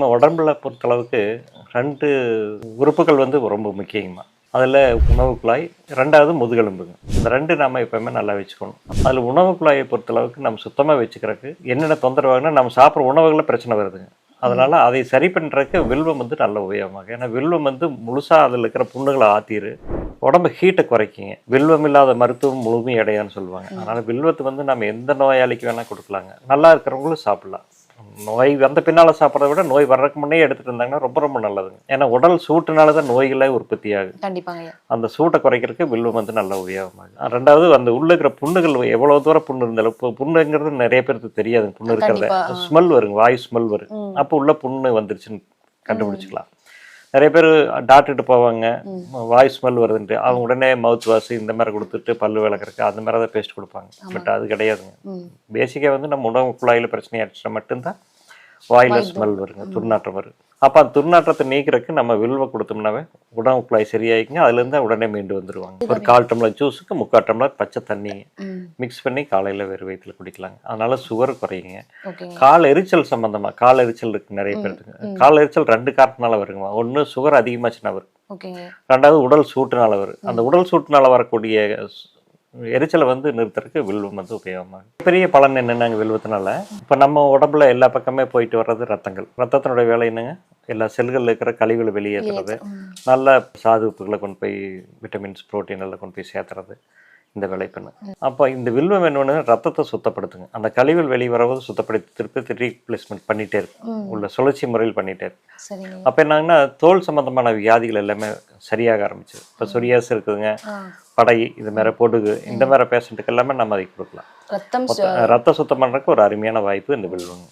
நம்ம உடம்புல பொறுத்தளவுக்கு ரெண்டு உறுப்புகள் வந்து ரொம்ப முக்கியமாக அதில் உணவு குழாய் ரெண்டாவது முதுகெலும்புங்க. இந்த ரெண்டு நாம் எப்பவுமே நல்லா வச்சுக்கணும். அதில் உணவு குழாயை பொறுத்தளவுக்கு நம்ம சுத்தமாக வச்சுக்கிறதுக்கு என்னென்ன தொந்தரவாகனா நம்ம சாப்பிட்ற உணவுகளில் பிரச்சனை வருதுங்க. அதனால் அதை சரி பண்ணுறதுக்கு வில்வம் வந்து நல்ல உபயோகமாக ஏன்னா வில்வம் வந்து முழுசாக அதில் இருக்கிற புண்ணுகளை ஆத்திரு உடம்பு ஹீட்டை குறைக்குங்க. வில்வம் இல்லாத மருத்துவம் முழுமையும் அடையான்னு சொல்லுவாங்க. அதனால் வில்வத்தை வந்து நம்ம எந்த நோயாளிக்கு வேணால் கொடுக்கலாங்க. நல்லா இருக்கிறவங்களும் சாப்பிட்லாம். நோய் வந்த பின்னால் சாப்பிட்றத விட நோய் வர்றதுக்கு முன்னே எடுத்துகிட்டு இருந்தாங்கன்னா ரொம்ப ரொம்ப நல்லதுங்க. ஏன்னா உடல் சூட்டுனால தான் நோய்களே உற்பத்தி ஆகுது. கண்டிப்பாங்க. அந்த சூட்டை குறைக்கிறதுக்கு வில்வம் வந்து நல்ல உபயோகமாகுது ரெண்டாவது அந்த உள்ள இருக்கிற புண்ணுகள் எவ்வளோ தூரம் புண்ணு இருந்தாலும் இப்போ புண்ணுங்கிறது நிறைய பேருக்கு தெரியாது புண்ணு இருக்கிறத. ஸ்மெல் வருங்க வாயு ஸ்மெல் வரும். அப்போ உள்ள புண்ணு வந்துருச்சுன்னு கண்டுபிடிச்சிக்கலாம். நிறைய பேர் டாக்டர்கிட்ட போவாங்க. வாய் ஸ்மெல் வருதுன்ட்டு. அவங்க உடனே மவுத் வாஷ் இந்த மாதிரி கொடுத்துட்டு பல்லு விளக்குறதுக்கு அந்த மாதிரி தான் பேஸ்ட் கொடுப்பாங்க. பட் அது கிடையாதுங்க. பேசிக்காக வந்து நம்ம உணவு குழாயில் பிரச்சனையாச்சுன்னா மட்டும்தான் வாயில ஸ்மெல் வருங்க. துர்நாற்றம் வரும். அப்போ அந்த துர்நாற்றத்தை நீக்கிறதுக்கு நம்ம வில்வ கொடுத்தோம்னாவே உணவு குழாய் சரியாயிக்குங்க. அதுலேருந்து உடனே மீண்டு வந்துருவாங்க. ஒரு கால் டம்ளர் ஜூஸுக்கு முக்கால் டம்ளர் பச்சை தண்ணி மிக்ஸ் பண்ணி காலையில் வெறும் வயிற்றுல குடிக்கலாங்க. அதனால சுகர் குறையுங்க. கால் எரிச்சல் சம்பந்தமா கால் எரிச்சல் இருக்கு நிறைய பேருக்கு கால் எரிச்சல் ரெண்டு காரணத்தினால வருங்க. ஒன்று சுகர் அதிகமாச்சுன்னா வரும். ரெண்டாவது உடல் சூட்டுனால வரும். அந்த உடல் சூட்டுனால வரக்கூடிய எரிச்சலை வந்து நிறுத்துறதுக்கு வில்வம் வந்து உபயோகமாகும். பெரிய பலன் என்னென்னாங்க வில்வத்தினால? இப்போ நம்ம உடம்புல எல்லா பக்கமே போயிட்டு வர்றது ரத்தங்கள். ரத்தத்தினுடைய வேலை என்னங்க? எல்லா செல்களில் இருக்கிற கழிவுகளை வெளியேற்றுறது. நல்ல சாதுப்புகளை கொண்டு போய் விட்டமின்ஸ் புரோட்டீன் எல்லாம் கொண்டு போய் சேர்த்துறது இந்த வேலைப்பண்ணு அப்போ இந்த வில்வம் என்னன்னு ரத்தத்தை சுத்தப்படுத்துங்க. அந்த கழிவுகள் வெளியே வரவது சுத்தப்படுத்தி திருப்பி ரீப்ளேஸ்மெண்ட் பண்ணிட்டே இருக்கும். உள்ள சுழற்சி முறையில் பண்ணிட்டே இருக்கும் அப்போ என்னங்கன்னா தோல் சம்பந்தமான வியாதிகள் எல்லாமே சரியாக ஆரம்பிச்சது இப்போ சொரியாஸ் இருக்குதுங்க படை இது மாதிரி பொடுகு இந்த மாதிரி பேஷண்ட்டுக்கு எல்லாமே நம்ம அதை கொடுக்கலாம். ரத்தம் ரத்த சுத்தம் பண்ணுறதுக்கு ஒரு அருமையான வாய்ப்பு இந்த வில்வங்க